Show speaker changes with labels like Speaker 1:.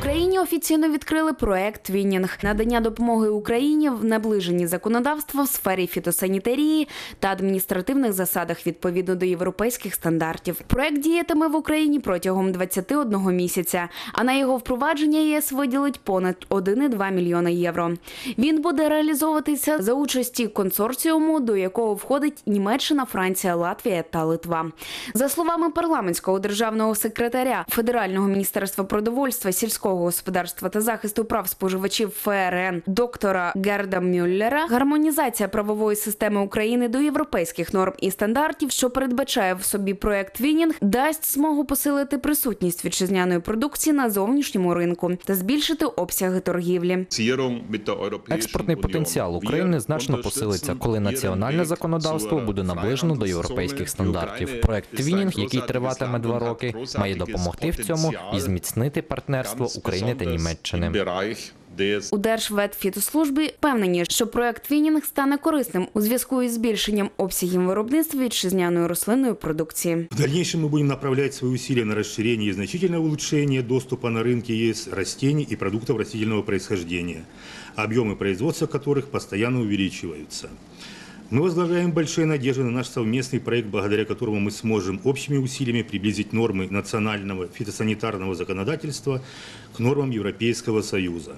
Speaker 1: Україні офіційно відкрили проект Твінінг надання допомоги Україні в наближенні законодавства в сфері фітосанітарії та адміністративних засадах відповідно до європейських стандартів. Проект діятиме в Україні протягом 21 місяця. А на його впровадження ЄС виділить понад 1,2 мільйона євро. Він буде реалізовуватися за участі консорціуму, до якого входить Німеччина, Франція, Латвія та Литва. За словами парламентського державного секретаря Федерального міністерства продовольства, сільського господарства та захисту прав споживачів ФРН доктора Герда Мюллера, гармонізація правової системи України до європейських норм і стандартів, що передбачає в собі проект Вінінг, дасть змогу посилити присутність вітчизняної продукції на зовнішньому ринку та збільшити обсяги торгівлі.
Speaker 2: Експортний потенціал України значно посилиться, коли національне законодавство буде наближено до європейських стандартів. Проект Твінінг, який триватиме два роки, має допомогти в цьому і зміцнити партнерство України та Німеччини.
Speaker 1: У Держветфітослужбі впевнені, що проект Вінінг стане корисним у зв'язку із збільшенням обсягів виробництва вітчизняної рослинної продукції.
Speaker 3: В дальнейшем мы будем направлять свои усилия на расширение и значительное улучшение доступа на рынке ЕС растений и продуктов растительного происхождения, объемы производства которых постоянно увеличиваются. Мы возлагаем большие надежды на наш совместный проект, благодаря которому мы сможем общими усилиями приблизить нормы национального фитосанитарного законодательства к нормам Европейского Союза.